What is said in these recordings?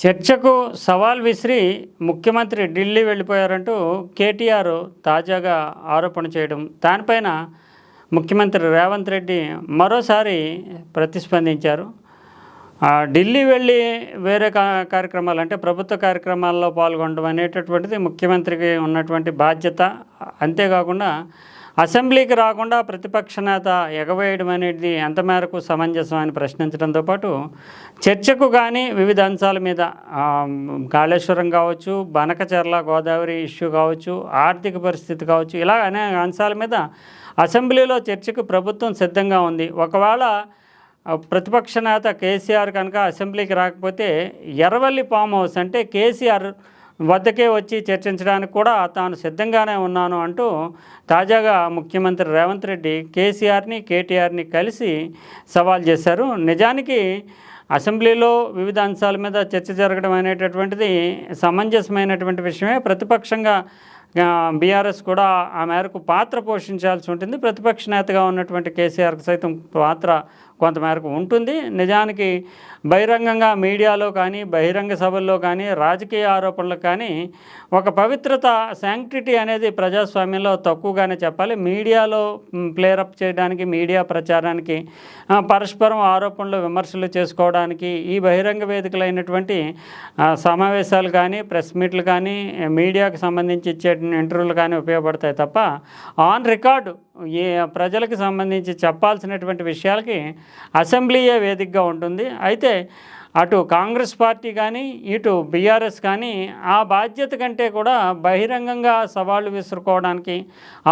చర్చకు సవాల్ విసిరి ముఖ్యమంత్రి ఢిల్లీ వెళ్ళిపోయారంటూ కేటీఆర్ తాజాగా ఆరోపణ చేయడం. దానిపైన ముఖ్యమంత్రి రేవంత్ రెడ్డి మరోసారి ప్రతిస్పందించారు. ఢిల్లీ వెళ్ళి వేరే కార్యక్రమాలు అంటే ప్రభుత్వ కార్యక్రమాల్లో పాల్గొనడం అనేటటువంటిది ముఖ్యమంత్రికి ఉన్నటువంటి బాధ్యత. అంతేకాకుండా అసెంబ్లీకి రాకుండా ప్రతిపక్ష నేత ఎగవేయడం అనేది ఎంత మేరకు సమంజసం అని ప్రశ్నించడంతో పాటు చర్చకు కానీ వివిధ అంశాల మీద కాళేశ్వరం కావచ్చు బనకచర్ల గోదావరి ఇష్యూ కావచ్చు ఆర్థిక పరిస్థితి కావచ్చు ఇలా అనేక అంశాల మీద అసెంబ్లీలో చర్చకు ప్రభుత్వం సిద్ధంగా ఉంది. ఒకవేళ ప్రతిపక్ష నేత కేసీఆర్ కనుక అసెంబ్లీకి రాకపోతే ఎర్రవల్లి ఫామ్ హౌస్ అంటే కేసీఆర్ వద్దకే వచ్చి చర్చించడానికి కూడా తాను సిద్ధంగానే ఉన్నాను అంటూ తాజాగా ముఖ్యమంత్రి రేవంత్ రెడ్డి కేసీఆర్ని కేటీఆర్ని కలిసి సవాల్ చేశారు. నిజానికి అసెంబ్లీలో వివిధ అంశాల మీద చర్చ జరగడం అనేటటువంటిది సమంజసమైనటువంటి విషయమే. ప్రతిపక్షంగా బీఆర్ఎస్ కూడా ఆ మేరకు పాత్ర పోషించాల్సి ఉంటుంది. ప్రతిపక్ష నేతగా ఉన్నటువంటి కేసీఆర్కి సైతం పాత్ర కొంతమేరకు ఉంటుంది. నిజానికి బహిరంగంగా మీడియాలో కానీ బహిరంగ సభల్లో కానీ రాజకీయ ఆరోపణలు కానీ ఒక పవిత్రత శాంక్టిటీ అనేది ప్రజాస్వామ్యంలో తక్కువగానే చెప్పాలి. మీడియాలో ప్లేరప్ చేయడానికి మీడియా ప్రచారానికి పరస్పరం ఆరోపణలు విమర్శలు చేసుకోవడానికి ఈ బహిరంగ వేదికలైనటువంటి సమావేశాలు కానీ ప్రెస్ మీట్లు కానీ మీడియాకు సంబంధించి ఇచ్చే ఇంటర్వ్యూలు కానీ ఉపయోగపడతాయి తప్ప ఆన్ రికార్డు ఏ ప్రజలకు సంబంధించి చెప్పాల్సినటువంటి విషయాలకి అసెంబ్లీయే వేదికగా ఉంటుంది. అయితే అటు కాంగ్రెస్ పార్టీ కానీ ఇటు బీఆర్ఎస్ కానీ ఆ బాధ్యత కంటే కూడా బహిరంగంగా సవాళ్ళు విసురుకోవడానికి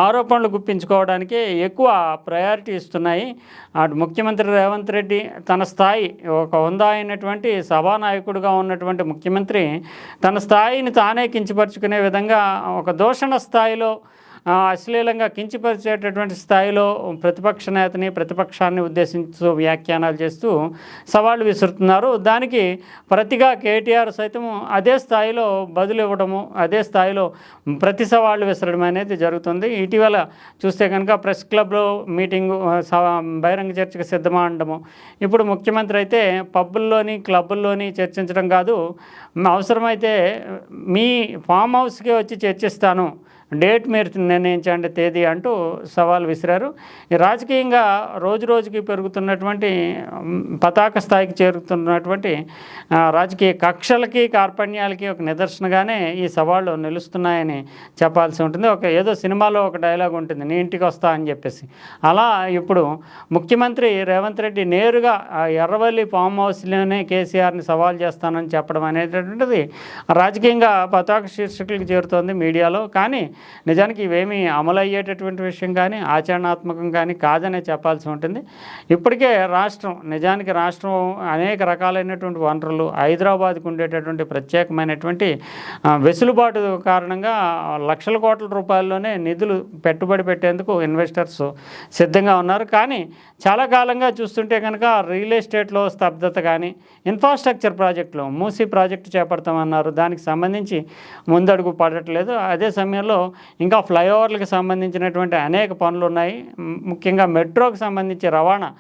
ఆరోపణలు గుప్పించుకోవడానికి ఎక్కువ ప్రయారిటీ ఇస్తున్నాయి. అటు ముఖ్యమంత్రి రేవంత్ రెడ్డి తన స్థాయి ఒక హుందా అయినటువంటి సభానాయకుడిగా ఉన్నటువంటి ముఖ్యమంత్రి తన స్థాయిని తానే కించపరుచుకునే విధంగా ఒక దూషణ స్థాయిలో అశ్లీలంగా కించపరిచేటటువంటి స్థాయిలో ప్రతిపక్ష నేతని ప్రతిపక్షాన్ని ఉద్దేశించు వ్యాఖ్యానాలు చేస్తూ సవాళ్ళు విసురుతున్నారు. దానికి ప్రతిగా కేటీఆర్ సైతం అదే స్థాయిలో బదులు ఇవ్వడము అదే స్థాయిలో ప్రతి సవాళ్ళు విసరడం అనేది జరుగుతుంది. ఇటీవల చూస్తే కనుక ప్రెస్ క్లబ్లో మీటింగు బహిరంగ చర్చకు సిద్ధమా అనడము ఇప్పుడు ముఖ్యమంత్రి అయితే పబ్బుల్లోని క్లబ్బుల్లోని చర్చించడం కాదు అవసరమైతే మీ ఫామ్ హౌస్కే వచ్చి చర్చిస్తాను డేట్ మీరు నిర్ణయించండి తేదీ అంటూ సవాల్ విసిరారు. రాజకీయంగా రోజు రోజుకి పెరుగుతున్నటువంటి పతాక స్థాయికి చేరుతున్నటువంటి రాజకీయ కక్షలకి కార్పణ్యాలకి ఒక నిదర్శనగానే ఈ సవాళ్ళు నిలుస్తున్నాయని చెప్పాల్సి ఉంటుంది. ఒక ఏదో సినిమాలో ఒక డైలాగ్ ఉంటుంది నీ ఇంటికి వస్తా అని చెప్పేసి. అలా ఇప్పుడు ముఖ్యమంత్రి రేవంత్ రెడ్డి నేరుగా ఎర్రవల్లి ఫామ్ హౌస్లోనే కేసీఆర్ని సవాల్ చేస్తానని చెప్పడం అనేటటువంటిది రాజకీయంగా పతాక శీర్షికలకు చేరుతోంది మీడియాలో. కానీ నిజానికి ఇవేమీ అమలు అయ్యేటటువంటి విషయం కానీ ఆచరణాత్మకం కానీ కాదనే చెప్పాల్సి ఉంటుంది. ఇప్పటికే రాష్ట్రం నిజానికి రాష్ట్రం అనేక రకాలైనటువంటి వనరులు హైదరాబాద్కు ఉండేటటువంటి ప్రత్యేకమైనటువంటి వెసులుబాటు కారణంగా లక్షల కోట్ల రూపాయల్లోనే నిధులు పెట్టుబడి పెట్టేందుకు ఇన్వెస్టర్స్ సిద్ధంగా ఉన్నారు. కానీ చాలా కాలంగా చూస్తుంటే కనుక రియల్ ఎస్టేట్లో స్తబ్దత కానీ ఇన్ఫ్రాస్ట్రక్చర్ ప్రాజెక్టులో మూసీ ప్రాజెక్టు చేపడతామన్నారు. దానికి సంబంధించి ముందడుగు పడట్లేదు. అదే సమయంలో ఇంకా ఫ్లైఓవర్లకు సంబంధించినటువంటి అనేక పనులు ఉన్నాయి. ముఖ్యంగా మెట్రోకి సంబంధించి రవాణా.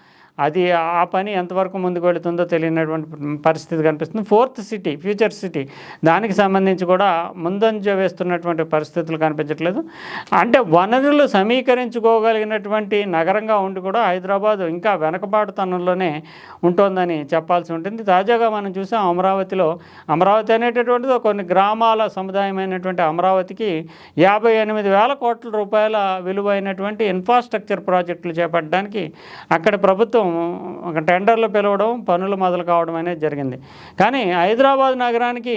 అది ఆ పని ఎంతవరకు ముందుకు వెళుతుందో తెలియనటువంటి పరిస్థితి కనిపిస్తుంది. ఫోర్త్ సిటీ ఫ్యూచర్ సిటీ దానికి సంబంధించి కూడా ముందంజ వేస్తున్నటువంటి పరిస్థితులు కనిపించట్లేదు. అంటే వనరులు సమీకరించుకోగలిగినటువంటి నగరంగా ఉండి కూడా హైదరాబాద్ ఇంకా వెనకబాటుతనంలోనే ఉంటుందని చెప్పాల్సి ఉంటుంది. తాజాగా మనం చూసాం అమరావతిలో అమరావతి అనేటటువంటిది కొన్ని గ్రామాల సముదాయమైనటువంటి అమరావతికి యాభై ఎనిమిది వేల కోట్ల రూపాయల విలువైనటువంటి ఇన్ఫ్రాస్ట్రక్చర్ ప్రాజెక్టులు చేపట్టడానికి అక్కడ ప్రభుత్వం ఒక టెండర్లు పిలవడం పనులు మొదలు కావడం అనేది జరిగింది. కానీ హైదరాబాద్ నగరానికి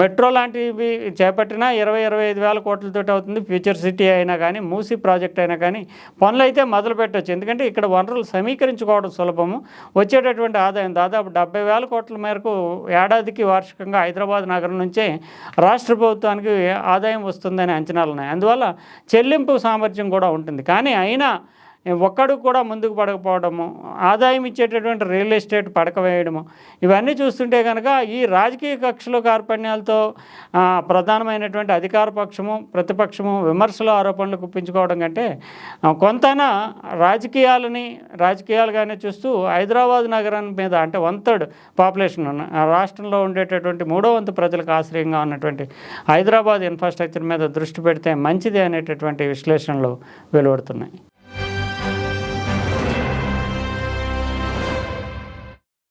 మెట్రో లాంటివి చేపట్టినా ఇరవై ఇరవై ఐదు వేల కోట్లతో అవుతుంది ఫ్యూచర్ సిటీ అయినా కానీ మూసీ ప్రాజెక్ట్ అయినా కానీ పనులు అయితే మొదలు పెట్టవచ్చు ఎందుకంటే ఇక్కడ వనరులు సమీకరించుకోవడం సులభము. వచ్చేటటువంటి ఆదాయం దాదాపు డెబ్బై వేల కోట్ల మేరకు ఏడాదికి వార్షికంగా హైదరాబాద్ నగరం నుంచే రాష్ట్ర ప్రభుత్వానికి ఆదాయం వస్తుందని అంచనాలు ఉన్నాయి అందువల్ల చెల్లింపు సామర్థ్యం కూడా ఉంటుంది. కానీ అయినా ఒక్కడు కూడా ముందుకు పడకపోవడము ఆదాయం ఇచ్చేటటువంటి రియల్ ఎస్టేట్ పడక వేయడము ఇవన్నీ చూస్తుంటే కనుక ఈ రాజకీయ కక్షలు కార్పణ్యాలతో ప్రధానమైనటువంటి అధికార పక్షము ప్రతిపక్షము విమర్శలు ఆరోపణలు గుప్పించుకోవడం కంటే కొంతన కొంతనా రాజకీయాలని రాజకీయాలుగానే చూస్తూ హైదరాబాద్ నగరం మీద అంటే వన్ థర్డ్ పాపులేషన్ ఉన్న ఆ రాష్ట్రంలో ఉండేటటువంటి మూడో వంతు ప్రజలకు ఆశ్రయంగా ఉన్నటువంటి హైదరాబాద్ ఇన్ఫ్రాస్ట్రక్చర్ మీద దృష్టి పెడితే మంచిది అనేటటువంటి విశ్లేషణలు వెలువడుతున్నాయి.